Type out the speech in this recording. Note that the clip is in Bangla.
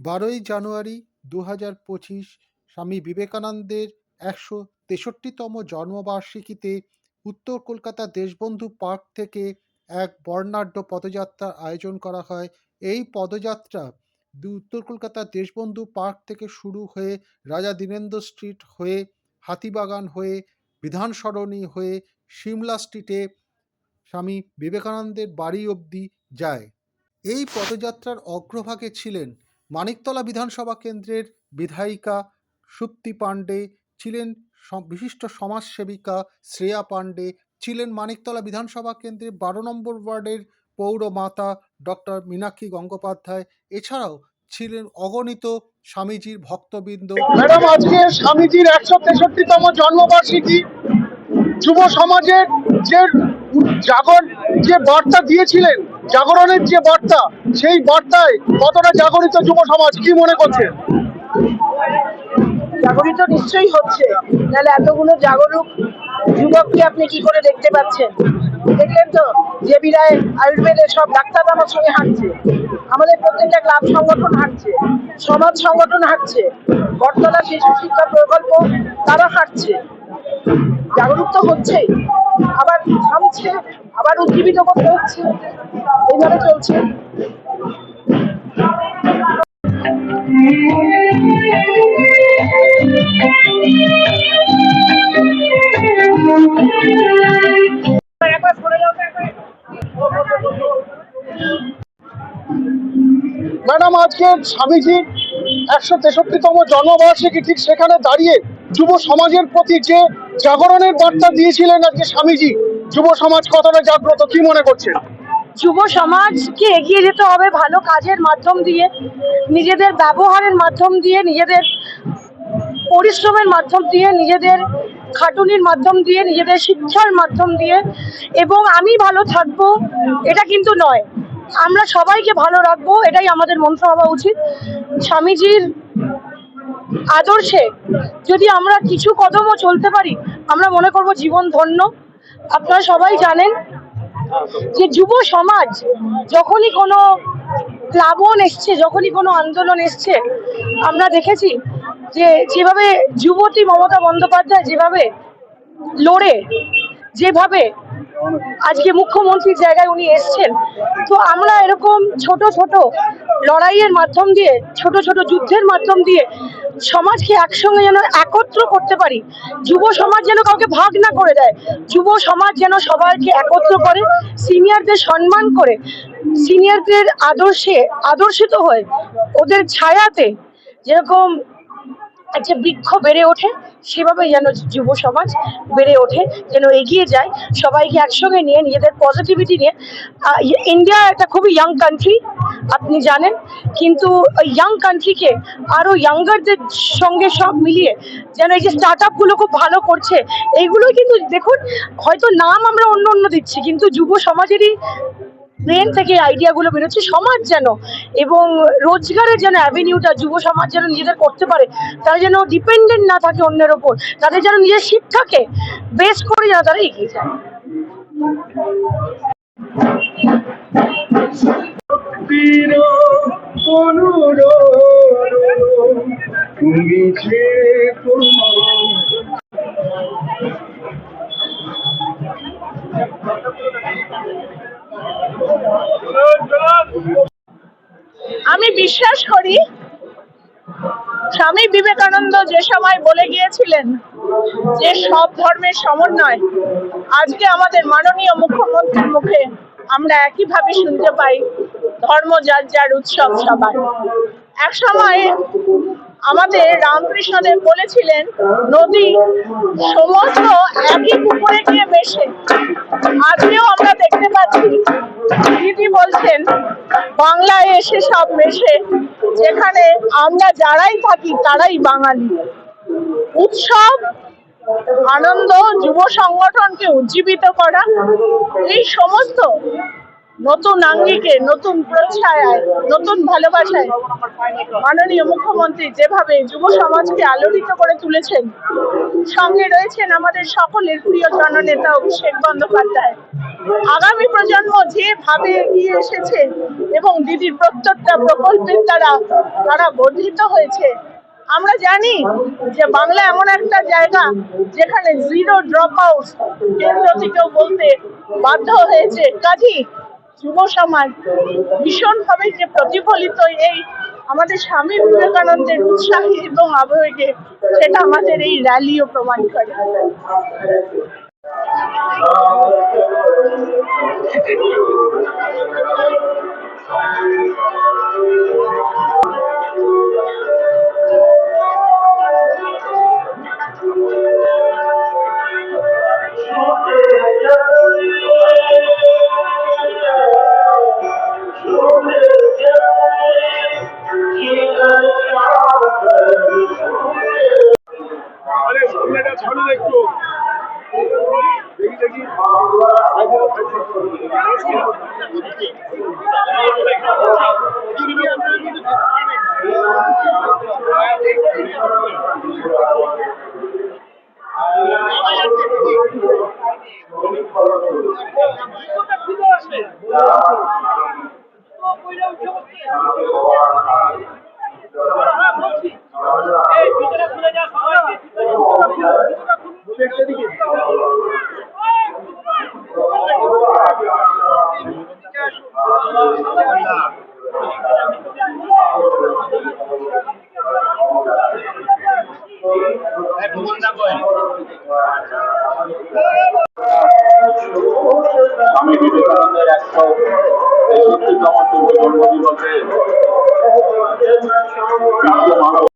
বারোই জানুয়ারি দু হাজার পঁচিশ স্বামী বিবেকানন্দের একশো তেষট্টিতম জন্মবার্ষিকীতে উত্তর কলকাতা দেশবন্ধু পার্ক থেকে এক বর্ণাঢ্য পদযাত্রার আয়োজন করা হয়। এই পদযাত্রা উত্তর কলকাতা দেশবন্ধু পার্ক থেকে শুরু হয়ে রাজা দীনেন্দ্র স্ট্রিট হয়ে হাতিবাগান হয়ে বিধান সরণি হয়ে সিমলা স্ট্রিটে স্বামী বিবেকানন্দের বাড়ি অবধি যায়। এই পদযাত্রার অগ্রভাগে ছিলেন মানিকতলা বিধানসভা কেন্দ্রের বিধায়িকা সুপ্তি পাণ্ডে ছিলেন বিশিষ্ট সমাজসেবিকা শ্রেয়া পাণ্ডে, ছিলেন মানিকতলা বিধানসভা কেন্দ্রের বারো নম্বর ওয়ার্ডের পৌরমাতা ডক্টর মীনাক্ষী গঙ্গোপাধ্যায়। এছাড়াও ছিলেন অগণিত স্বামীজির ভক্তবৃন্দ। ম্যাডাম, আজকে স্বামীজির একশো তেষট্টিতম জন্মবার্ষিকী। যুব সমাজের যে জাগর যে বার্তা দিয়েছিলেন জাগরণের যে বার্তা, সেই বার্তায় কতটা জাগরিত যুব সমাজ কি মনে করছেন জাগরিত নিশ্চয়ই হচ্ছে। নাহলে এতগুলো জাগরুক যুবককে আপনি কি করে দেখতে পাচ্ছেন? দেখলেন তো যে বিরায় আয়ুর্বেদের সব ডাক্তার আমার সঙ্গে হাঁটছে। আমাদের প্রত্যেকটা ক্লাব সংগঠন হাঁটছে, সমাজ সংগঠন হাঁটছে, বটতলা শিশু শিক্ষা প্রকল্প তারা হাঁটছে। জাগরুক তো হচ্ছেই আবার থামছে, আবার উজ্জীবিত করতে হচ্ছে এইভাবে চলছে। ম্যাডাম, আজকে স্বামীজির একশো তেষট্টিতম জন্মবার্ষিকী ঠিক সেখানে দাঁড়িয়ে যুব সমাজের প্রতি যে জাগরণের বার্তা দিয়েছিলেন আজকে স্বামীজি। যুব সমাজ কতটা জাগ্রত, কি মনে করছেন? যুব সমাজকে এগিয়ে যেতে হবে ভালো কাজের মাধ্যম দিয়ে, নিজেদের ব্যবহারের মাধ্যম দিয়ে, নিজেদের পরিশ্রমের মাধ্যম দিয়ে, নিজেদের খাটুনির মাধ্যম দিয়ে, নিজেদের শিক্ষার মাধ্যম দিয়ে এবং আমি ভালো থাকব, এটা কিন্তু নয়। আমরা সবাইকে ভালো রাখব, এটাই আমাদের মন্ত্র হওয়া উচিত। স্বামীজির আদর্শে যদি আমরা কিছু কদমও চলতে পারি আমরা মনে করব জীবন ধন্য। আপনারা সবাই জানেন যে যুব সমাজ যখনই কোনো প্লাবন এসছে, যখনই কোনো আন্দোলন এসছে, আমরা দেখেছি যে যেভাবে যুবতী মমতা বন্দ্যোপাধ্যায় যেভাবে লড়ে, যেভাবে আজকে মুখ্যমন্ত্রীর জায়গায় উনি এসছেন। তো আমরা এরকম ছোট ছোট লড়াইয়ের মাধ্যম দিয়ে, ছোট ছোট যুদ্ধের মাধ্যম দিয়ে সমাজকে একসঙ্গে যেন একত্র করতে পারি, যুব সমাজ যেন কাউকে ভাগ না করে দেয়, যুব সমাজ যেন সবাইকে একত্র করে, সিনিয়রদের সম্মান করে, সিনিয়রদের আদর্শে, আদর্শিত হয়ে, ওদের ছায়াতে যেরকম একটা বৃক্ষ বেড়ে ওঠে, সেভাবে যেন যুব সমাজ বেড়ে ওঠে, যেন এগিয়ে যায়। সবাইকে একসঙ্গে নিয়ে, নিজেদের পজিটিভিটি নিয়ে ইন্ডিয়া একটা খুবই ইয়াং কান্ট্রি আপনি জানেন। কিন্তু ইয়াং কান্ট্রিকে আরও ইয়াঙ্গারদের সঙ্গে সব মিলিয়ে, যেন এই যে স্টার্ট আপগুলো খুব ভালো করছে এইগুলো কিন্তু দেখুন, হয়তো নাম আমরা অন্য অন্য দিচ্ছি, কিন্তু যুব সমাজেরই ব্রেন থেকে আইডিয়াগুলো বেরোচ্ছে, সমাজ যেন এবং রোজগারের যেন অ্যাভিনিউটা যুব সমাজ যেন নিজেদের করতে পারে, তারা যেন ডিপেন্ডেন্ট না থাকে অন্যের ওপর, তাদের যেন নিজের শিক্ষাকে বেস করে যেন তারা এগিয়ে যায়। আমি বিশ্বাস করি স্বামী বিবেকানন্দ যে সময় বলে গিয়েছিলেন যে সব ধর্মের সমন্বয়, আজকে আমাদের মাননীয় মুখ্যমন্ত্রীর মুখে আমরা একইভাবে শুনতে পাই ধর্ম যার যার উৎসব সবার। এক সময় আমাদের রামকৃষ্ণদেব বলেছিলেন, নদী সমস্ত একই পুকুরে গিয়ে মেশে। আজকেও আমরা দেখতে পাচ্ছি, দিদি বলছেন, বাংলায় এসে সব মেশে। যেখানে আমরা যারাই থাকি, তারাই বাঙালি। উৎসব, আনন্দ, যুব সংগঠনকে উজ্জীবিত করা, এই সমস্ত নতুন আঙ্গিকে, নতুন প্রচ্ছায়ায় নতুন ভালোবাসায় মাননীয় মুখ্যমন্ত্রী যেভাবে যুব সমাজকে আলোড়িত করে তুলেছেন, সঙ্গে রয়েছেন আমাদের সকলের প্রিয় জননেতা অভিষেক বন্দ্যোপাধ্যায়। আগামী প্রজন্ম যেভাবে এগিয়ে এসেছে এবং দিদির প্রত্যেকটা প্রকল্পের দ্বারা তারা বর্ধিত হয়েছে, আমরা জানি যে বাংলা এমন একটা জায়গা যেখানে জিরো ড্রপ আউট কেন্দ্র থেকেও বলতে বাধ্য হয়েছে। কাজী যুব সমাজ ভীষণভাবে যে প্রতিফলিত এই আমাদের স্বামী বিবেকানন্দের উৎসাহী এবং আবেগে, সেটা আমাদের এই র্যালিও প্রমাণ করে। আরে দেখি। স্বামী বিবেকানন্দের একশো জন্মদিবসে মানব